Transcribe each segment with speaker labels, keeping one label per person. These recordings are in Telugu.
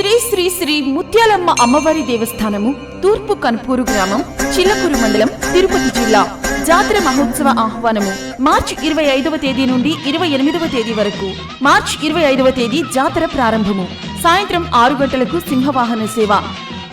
Speaker 1: శ్రీ శ్రీ శ్రీ ముత్యాలమ్మ అమ్మవారి దేవస్థానము తూర్పు కన్పూరు గ్రామం చిల్లకూరు మండలం తిరుపతి జిల్లా. జాతర మహోత్సవ ఆహ్వానము మార్చి ఇరవై ఐదవ తేదీ నుండి ఇరవై ఎనిమిదవ తేదీ వరకు. మార్చి ఇరవై ఐదవ తేదీ జాతర ప్రారంభము. సాయంత్రం ఆరు గంటలకు సింహవాహన సేవ.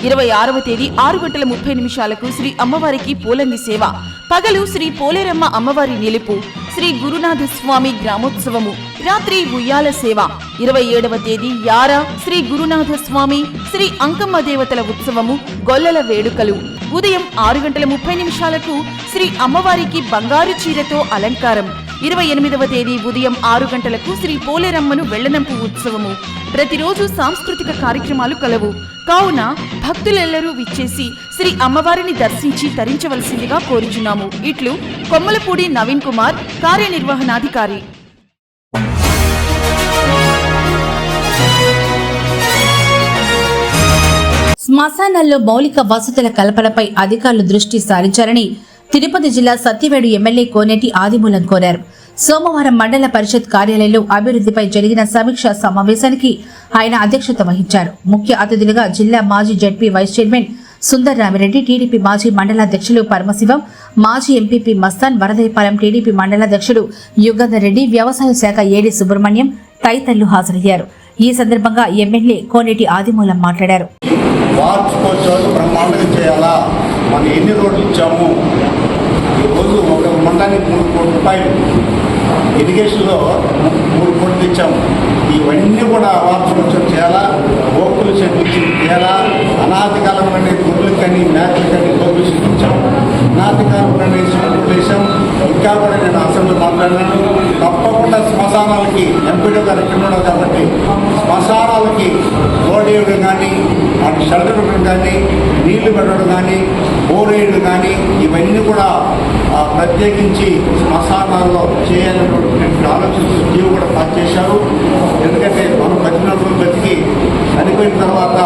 Speaker 1: ఇరవై ఆరవ తేదీ ఆరు గంటల ముప్పై నిమిషాలకు శ్రీ అమ్మవారికి పోలంగి సేవ. పగలు శ్రీ పోలేరమ్మ అమ్మవారి నిలుపు. శ్రీ గురునాథ స్వామి గ్రామోత్సవము. రాత్రి ఉయ్యాల సేవ. ఇరవై ఏడవ తేదీ యార శ్రీ గురునాథ స్వామి శ్రీ అంకమ్మ దేవతల ఉత్సవము గొల్లల వేడుకలు. ఉదయం ఆరు గంటల ముప్పై నిమిషాలకు శ్రీ అమ్మవారికి బంగారు చీరతో అలంకారం. ఇరవై ఎనిమిదవ తేదీ ఉదయం ఆరు గంటలకు శ్రీ పోలేరమ్మను వెళ్ళనంపు ఉత్సవము. ప్రతిరోజు సాంస్కృతిక కార్యక్రమాలు కలవు. కావున భక్తులెల్లరూ విచ్చేసి శ్రీ అమ్మవారిని దర్శించి తరించవలసిందిగా కోరుచున్నాము. ఇట్లు కొమ్మలపూడి నవీన్ కుమార్ కార్యనిర్వహణాధికారి.
Speaker 2: శ్మశానాల్లో మౌలిక వసతుల కల్పనపై అధికారులు దృష్టి సారించారని తిరుపతి జిల్లా సత్యవేడు ఎమ్మెల్యే కోనేటి ఆదిమూలం కోరారు. సోమవారం మండల పరిషత్ కార్యాలయంలో అభివృద్ధిపై జరిగిన సమీక్షా సమావేశానికి ఆయన అధ్యక్షత వహించారు. ముఖ్య అతిథులుగా జిల్లా మాజీ ZP vice chairman Sundar Ramireddy TDP మాజీ మండలాధ్యక్షులు పరమశివం మాజీ ఎంపీపీ మస్తాన్ వరదయపాలెం టీడీపీ మండలాధ్యక్షుడు యుగంధర్ రెడ్డి వ్యవసాయ శాఖ ఏడి సుబ్రహ్మణ్యం తదితరులు హాజరయ్యారు. ఈ సందర్భంగా ఎమ్మెల్యే కోనేటి ఆదిమూలం మాట్లాడారు.
Speaker 3: మనం ఎన్ని రోడ్లు ఇచ్చాము ఈరోజు ఒక మండలానికి మూడు కోట్ల రూపాయలు. ఇరిగేషన్లో మూడు కోట్లు ఇచ్చాము. ఇవన్నీ కూడా వార్చుకోవచ్చు చేయాలా? ఓపులు చెప్పించి చేయాలా? అనాది కాలంలోనే గొర్రెలు కానీ మేకలు కానీ గొర్రెలు ఇచ్చాము. అనాది కాలంలోనే చెట్లు వేసాం ఇంకా కూడా నేను అసెంబ్లీ మాట్లాడినాను తప్పకుండా శ్మశానాలకి ఎంపీడీ గారు ఇక్కడ ఉన్నాడు కాబట్టి శ్మశానాలకి రోడ్ వేయడం కానీ వాటి షెల్టర్ పెట్టడం కానీ నీళ్ళు పెట్టడం కానీ బోరేళ్ళు కానీ ఇవన్నీ కూడా ప్రత్యేకించి శ్మశానాల్లో చేయాలనేటువంటి ఆలోచనలు జీవి కూడా పనిచేశారు చేశారు. ఎందుకంటే మనం బతికినప్పుడు బతికి చనిపోయిన తర్వాత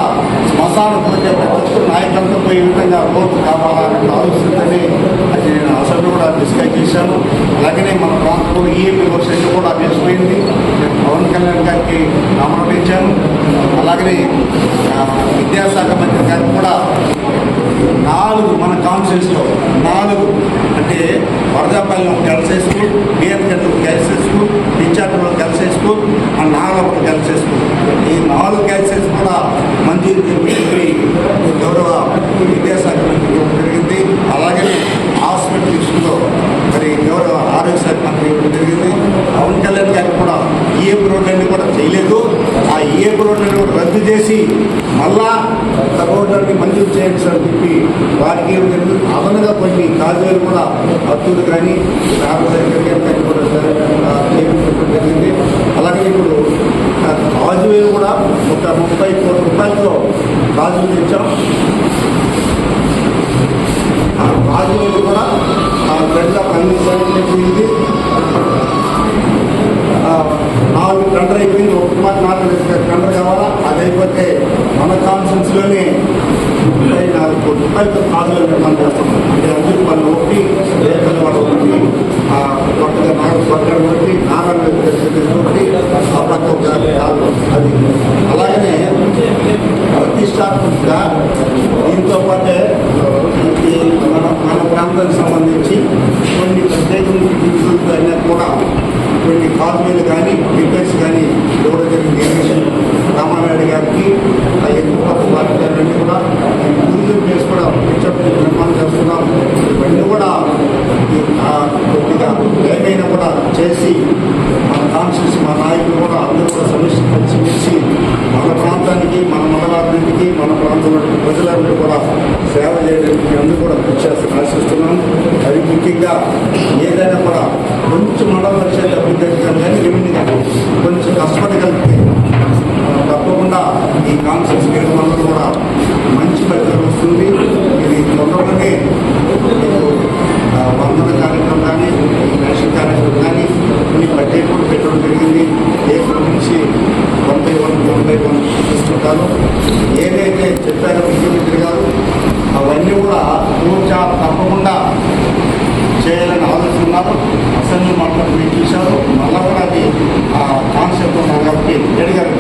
Speaker 3: శ్మశానం పోతే ప్రతి ఒక్క నాయకులతో పోయే విధంగా రోడ్డు కావాలన్న ఆలోచనతోనే అది నేను అసలు కూడా డిస్కస్ చేశాను అలాగనే మన ప్రాంతంలో ఈఏపీ సెట్ కూడా వేసిపోయింది నేను పవన్ కళ్యాణ్ గారికి నామనం ఇచ్చాను అలాగనే విద్యాశాఖ మంత్రి గారు కూడా నాలుగు మన కాన్ఫరెన్స్లో నాలుగు అంటే వరదాపల్లిలో గర్ల్స్ హై స్కూల్ బిఎన్కెట్ girls high school టీచర్లో girls high school and Nagalapur girls school. ఈ నాలుగు గర్ల్స్ కూడా మంజూరు చెప్పి గౌరవ విద్యాశాఖ మంత్రి జరిగింది. అలాగే హాస్పిటల్ విషయంలో మరి గౌరవ ఆరోగ్య శాఖ మంత్రి జరిగింది. పవన్ కళ్యాణ్ గారు కూడా ఏ రోడ్లన్నీ కూడా చేయలేదు. ఆ ఈఏపీ రద్దు చేసి మళ్ళా కొత్త మంజూరు చేయండి సార్ అని చెప్పి వారికి ఏం జరిగింది అదనంగా కొన్ని కాజువేలు కూడా అత్తులు కానీ రామశేఖర్ కానీ కూడా ఆ, చేయించడం జరిగింది. అలాగే ఇప్పుడు ఆ కాజువేలు కూడా ఒక ముప్పై కోట్ల రూపాయలతో కాజులు తెచ్చాం. ఆ కాజువేలు కూడా ఆ గంట పన్నెండు ఆ, నాలుగు టెండర్ అయిపోయింది ఒక కుమార్ నాలుగు టెండర్ కావాలా అది అయిపోతే మన కాన్ఫరెన్స్లోనే ముప్పై నాలుగు కోట్ల రూపాయలతో కాజులు నిర్మాణం చేస్తాం అంటే అందరూ పనులు ఒకటి లేఖల వాళ్ళు ఒకటి. ఆ, కొత్తగా నాలుగు పక్కన ఒకటి నారాయణ ఒకటి ఆ పక్క ఒక కాలు అది అలాగనే ప్రతిష్టాత్మకంగా దీంతో పాటే ఈ మన మన ప్రాంతానికి సంబంధించి కొన్ని ప్రత్యేకమైన నిధులతో అయినా కూడా కొన్ని కాలనీలు కానీ రిపేర్స్ కానీ ఇవ్వడం జరిగింది ఇరిగేషన్ రామానాయుడు గారికి ఆ ఎన్నికల పార్టీ గారిని కూడా ఈ టూరిజం ప్లేస్ కూడా పిక్చర్ నిర్మాణం చేస్తున్నాం ఇవన్నీ కూడా ఈ, ఆ, కొద్దిగా ఏమైనా కూడా చేసి మన కాన్షియస్ మా నాయకులు కూడా అందరూ కూడా పరిశీలించి మన ప్రాంతానికి మన మండలాభివృద్ధికి మన ప్రాంతంలో ప్రజలందరూ కూడా సేవ చేయడానికి అందరూ కూడా కృషి చేస్తాను ఆశిస్తున్నాను అది ముఖ్యంగా ఏదైనా కూడా కొంచెం మండల పరిషత్ అభివృద్ధి కానీ రెవెన్యూ కొంచెం కష్టపడగలిగితే ఆ, తప్పకుండా ఈ కాన్సెప్ట్స్ అందరూ కూడా మంచి ఫలితం వస్తుంది. ఇది తొందరగానే మీకు ఆ, వందన కార్యక్రమం కానీ రేషన్ కార్యక్రమం కానీ కొన్ని బడ్జెట్ కూడా పెట్టడం జరిగింది ఏప్రిల్ నుంచి one by one one by one ఇస్తుంటారు ఏదైతే చెప్పారో ముఖ్యమంత్రి గారు అవన్నీ కూడా పూర్తి తప్పకుండా చేయాలని ఆలోచిస్తున్నారు. అసెంబ్లీ మాట్లాడి చూశారు మళ్ళా కూడా అది ఆ కాన్సెప్ట్ ఉన్నారు కాబట్టి రెడీ గారు